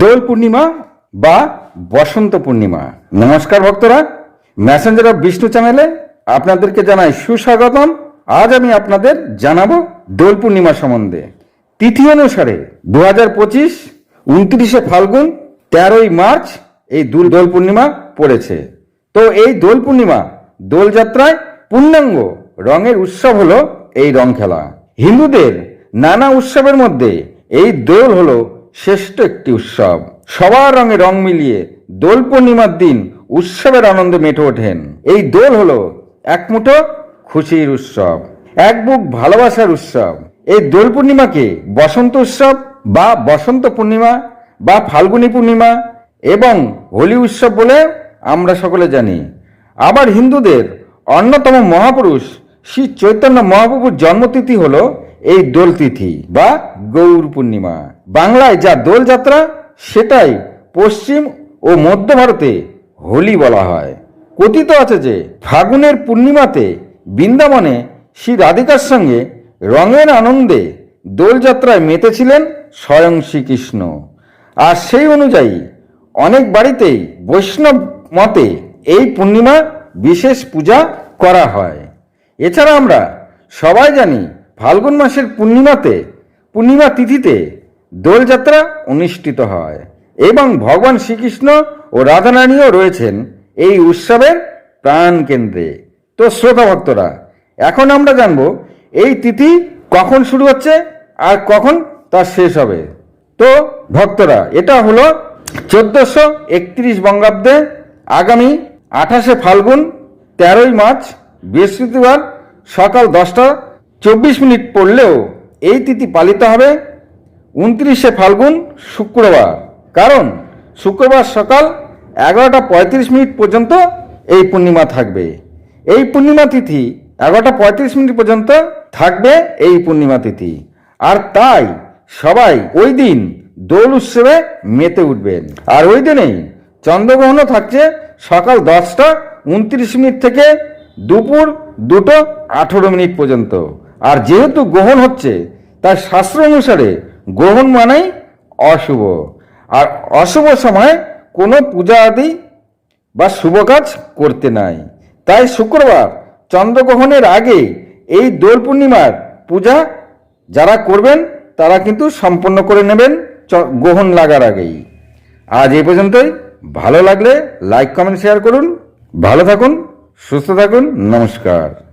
দোল পূর্ণিমা বা বসন্ত পূর্ণিমা। নমস্কার ভক্তরা মেসেঞ্জার অফ বিষ্ণু চ্যানেলে আপনাদেরকে জানাই সুস্বাগতম। আজ আমি আপনাদের জানাব দোল পূর্ণিমা সম্বন্ধে। তিথি অনুসারে দু হাজার পঁচিশ উনত্রিশে ফাল্গুন তেরোই মার্চ এই দুল দোল পূর্ণিমা পড়েছে। তো এই দোল পূর্ণিমা দোলযাত্রায় পূর্ণাঙ্গ রঙের উৎসব হলো এই রং খেলা। হিন্দুদের নানা উৎসবের মধ্যে এই দোল হলো শ্রেষ্ঠ একটি উৎসব। সবার রঙে রং মিলিয়ে দোল পূর্ণিমার দিন উৎসবের আনন্দে মেটে ওঠেন। এই দোল হলো এক মুঠো খুশির উৎসব, এক বুক ভালোবাসার উৎসব। এই দোল পূর্ণিমাকে বসন্ত উৎসব বা বসন্ত পূর্ণিমা বা ফাল্গুনী পূর্ণিমা এবং হোলি উৎসব বলে আমরা সকলে জানি। আবার হিন্দুদের অন্যতম মহাপুরুষ শ্রী চৈতন্য মহাপ্রভুর জন্মতিথি হল এই দোল তিথি বা গৌর পূর্ণিমা। বাংলায় যা দোল যাত্রা সেটাই পশ্চিম ও মধ্য ভারতে হোলি বলা হয়। কথিত আছে যে, ফাগুনের পূর্ণিমাতে বৃন্দাবনে শ্রী রাধিকার সঙ্গে রঙের আনন্দে দোলযাত্রায় মেতেছিলেন স্বয়ং শ্রীকৃষ্ণ। আর সেই অনুযায়ী অনেক বাড়িতেই বৈষ্ণব মতে এই পূর্ণিমা বিশেষ পূজা করা হয়। এছাড়া আমরা সবাই জানি, ফাল্গুন মাসের পূর্ণিমাতে, পূর্ণিমা তিথিতে দোলযাত্রা অনুষ্ঠিত হয়। এবং ভগবান শ্রীকৃষ্ণ ও রাধারানীও রয়েছেন এই উৎসবের প্রাণ কেন্দ্রে। তো শ্রোতা ভক্তরা, এখন আমরা জানব এই তিথি কখন শুরু হচ্ছে আর কখন তা শেষ হবে। তো ভক্তরা, এটা হলো চোদ্দশো একত্রিশ বঙ্গাব্দে আগামী আঠাশে ফাল্গুন, তেরোই মার্চ, বৃহস্পতিবার সকাল দশটা চব্বিশ মিনিট পড়লেও এই তিথি পালিত হবে। উনত্রিশে ফাল্গুন শুক্রবার। কারণ শুক্রবার সকাল এগারোটা পঁয়ত্রিশ মিনিট পর্যন্ত এই পূর্ণিমা থাকবে। এই পূর্ণিমা তিথি এগারোটা পঁয়ত্রিশ মিনিট পর্যন্ত থাকবে এই পূর্ণিমা তিথি। আর তাই সবাই ওই দিন দোল উৎসবে মেতে উঠবেন। আর ওই দিনেই চন্দ্রগ্রহণও থাকছে সকাল দশটা উনত্রিশ মিনিট থেকে দুপুর দুটো আঠেরো মিনিট পর্যন্ত। আর যেহেতু গ্রহণ হচ্ছে, তার শাস্ত্র অনুসারে গ্রহণ মানেই অশুভ। আর অশুভ সময় কোনো পূজা আদি বা শুভ কাজ করতে নাই। তাই শুক্রবার চন্দ্রগ্রহণের আগে এই দোল পূর্ণিমার পূজা যারা করবেন, তারা কিন্তু সম্পন্ন করে নেবেন গ্রহণ লাগার আগেই। আজ এই পর্যন্তই। ভালো লাগলে লাইক কমেন্ট শেয়ার করুন। ভালো থাকুন, সুস্থ থাকুন। নমস্কার।